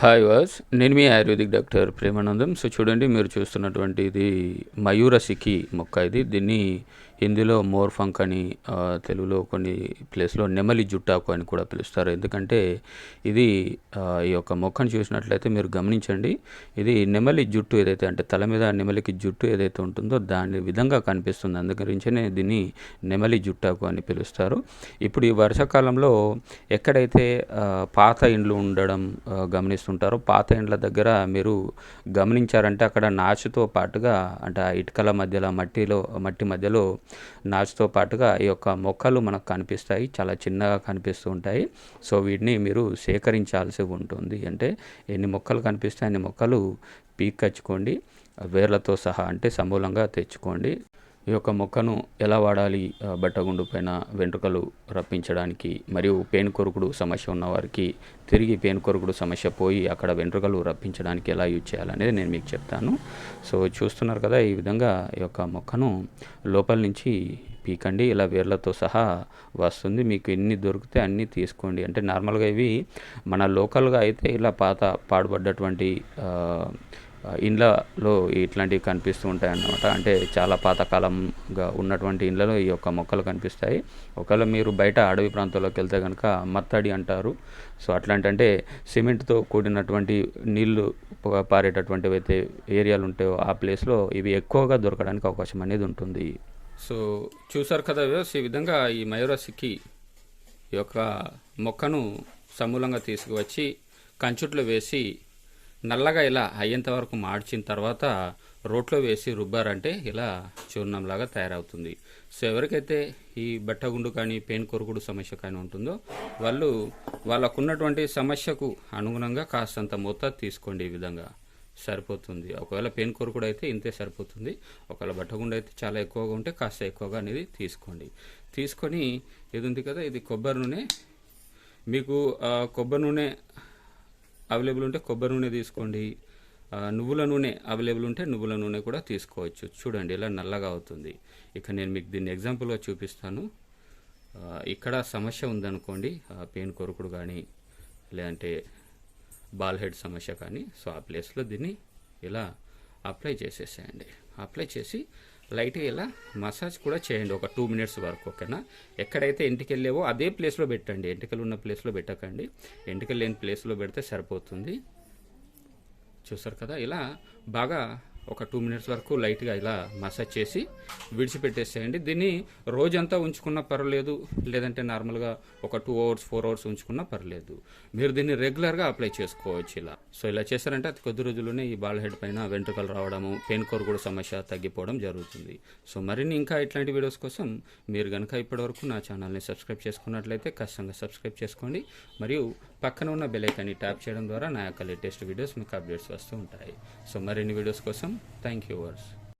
Hi వాస్ నేను మీ ఆయుర్వేదిక్ డాక్టర్ ప్రేమానందం. సో చూడండి మీరు చూస్తున్నటువంటి ఇది మయూరసికి మొక్క ఇది. దీన్ని హిందీలో మోర్ఫంక్ అని తెలుగులో కొన్ని ప్లేస్లో నెమలి జుట్టాకు అని కూడా పిలుస్తారు. ఎందుకంటే ఇది ఈ యొక్క మొక్కను చూసినట్లయితే మీరు గమనించండి. ఇది నెమలి జుట్టు ఏదైతే అంటే తల మీద నెమలికి జుట్టు ఏదైతే ఉంటుందో దాని విధంగా కనిపిస్తుంది. అందుగురించనే దీన్ని నెమలి జుట్టాకు అని పిలుస్తారు. ఇప్పుడు ఈ వర్షాకాలంలో ఎక్కడైతే పాత ఇండ్లు ఉండడం గమనిస్తారు గమనిస్తుంటారో పాత ఇండ్ల దగ్గర మీరు గమనించారంటే అక్కడ నాచుతో పాటుగా అంటే ఆ ఇటుకల మధ్యలో మట్టిలో మట్టి మధ్యలో నాచుతో పాటుగా ఈ యొక్క మొక్కలు మనకు కనిపిస్తాయి చాలా చిన్నగా కనిపిస్తూ ఉంటాయి. సో వీటిని మీరు సేకరించాల్సి ఉంటుంది. అంటే ఎన్ని మొక్కలు కనిపిస్తాయి అన్ని మొక్కలు పీక్కచ్చుకోండి వేర్లతో సహా అంటే సమూలంగా తెచ్చుకోండి. ఈ యొక్క మొక్కను ఎలా వాడాలి? బట్టగుండు పైన వెంట్రుకలు రప్పించడానికి మరియు పేను కొరుకుడు సమస్య ఉన్నవారికి తిరిగి పేను కొరుకుడు సమస్య పోయి అక్కడ వెంట్రుకలు రప్పించడానికి ఎలా యూజ్ చేయాలనేది నేను మీకు చెప్తాను. సో చూస్తున్నారు కదా ఈ విధంగా ఈ యొక్క మొక్కను లోపల నుంచి పీకండి ఇలా వేర్లతో సహా వస్తుంది. మీకు ఎన్ని దొరికితే అన్నీ తీసుకోండి. అంటే నార్మల్గా ఇవి మన లోకల్గా అయితే ఇలా పాత పాడుపడ్డటువంటి ఇండ్లలో ఇట్లాంటివి కనిపిస్తూ ఉంటాయి అన్నమాట అంటే చాలా పాతకాలంగా ఉన్నటువంటి ఇండ్లలో ఈ యొక్క మొక్కలు కనిపిస్తాయి. ఒకవేళ మీరు బయట అడవి ప్రాంతాల్లోకి వెళ్తే కనుక మత్తడి అంటారు. సో అట్లాంటి అంటే సిమెంట్తో కూడినటువంటి నీళ్ళు పారేటటువంటి పారేటటువంటివి అయితే ఏరియాలు ఉంటాయో ఆ ప్లేస్లో ఇవి ఎక్కువగా దొరకడానికి అవకాశం అనేది ఉంటుంది. సో చూసారు కదా ఈ విధంగా ఈ మయూరసికి ఈ యొక్క మొక్కను సమూలంగా తీసుకువచ్చి కంచుట్లో వేసి నల్లగా ఇలా అయ్యేంత వరకు మార్చిన తర్వాత రోట్లో వేసి రుబ్బారంటే ఇలా చూర్ణంలాగా తయారవుతుంది. సో ఎవరికైతే ఈ బట్టగుండు కానీ పెయిన్ కొరుకుడు సమస్య కానీ ఉంటుందో వాళ్ళు వాళ్ళకున్నటువంటి సమస్యకు అనుగుణంగా కాస్తంత మొత్తం తీసుకోండి ఈ విధంగా. సరిపోతుంది. ఒకవేళ పెయిన్ కొరుకుడు అయితే ఇంతే సరిపోతుంది. ఒకవేళ బట్టగుండు అయితే చాలా ఎక్కువగా ఉంటే కాస్త ఎక్కువగా అనేది తీసుకోండి. తీసుకొని ఇది ఉంది కదా ఇది కొబ్బరి నూనె. మీకు కొబ్బరి నూనె అవైలబుల్ ఉంటే కొబ్బరి నూనె తీసుకోండి. నువ్వుల నూనె అవైలబుల్ ఉంటే నువ్వుల నూనె కూడా తీసుకోవచ్చు. చూడండి ఇలా నల్లగా అవుతుంది. ఇక నేను మీకు దీన్ని ఎగ్జాంపుల్గా చూపిస్తాను. ఇక్కడ సమస్య ఉందనుకోండి. పెయిన్ కొరుకుడు కానీ లేదంటే బాల్ హెడ్ సమస్య కానీ సో ఆ ప్లేస్లో దీన్ని ఇలా అప్లై చేసేసేయండి. అప్లై చేసి లైట్గా ఇలా మసాజ్ కూడా చేయండి ఒక టూ మినిట్స్ వరకు ఓకేనా? ఎక్కడైతే ఎంటికలు వెళ్ళేవో అదే ప్లేస్లో పెట్టండి. ఎంటికలు ఉన్న ప్లేస్లో పెట్టకండి. ఎంటికలు లేని ప్లేస్లో పెడితే సరిపోతుంది. చూసారు కదా? ఇలా బాగా ఒక టూ మినిట్స్ వరకు లైట్గా ఇలా మసాజ్ చేసి విడిచిపెట్టేసేయండి. దీన్ని రోజంతా ఉంచుకున్నా పర్వాలేదు లేదంటే నార్మల్గా ఒక టూ అవర్స్ ఫోర్ అవర్స్ ఉంచుకున్నా పర్లేదు మీరు దీన్ని రెగ్యులర్గా అప్లై చేసుకోవచ్చు ఇలా. సో ఇలా చేశారంటే అతి కొద్ది రోజుల్లోనే ఈ బాల్ హెడ్ పైన వెంట్రుకలు రావడము పెయిన్ కోర్ కూడా సమస్య తగ్గిపోవడం జరుగుతుంది. సో మరిన్ని ఇంకా ఇట్లాంటి వీడియోస్ కోసం మీరు కనుక ఇప్పటివరకు నా ఛానల్ని సబ్స్క్రైబ్ చేసుకున్నట్లయితే ఖచ్చితంగా సబ్స్క్రైబ్ చేసుకోండి. మరియు పక్కన ఉన్న బెల్ ఐకాన్ని ట్యాప్ చేయడం ద్వారా నా యొక్క లేటెస్ట్ వీడియోస్ మీకు అప్డేట్స్ వస్తూ ఉంటాయి. సో మరిన్ని వీడియోస్ కోసం థ్యాంక్ యూ వర్స్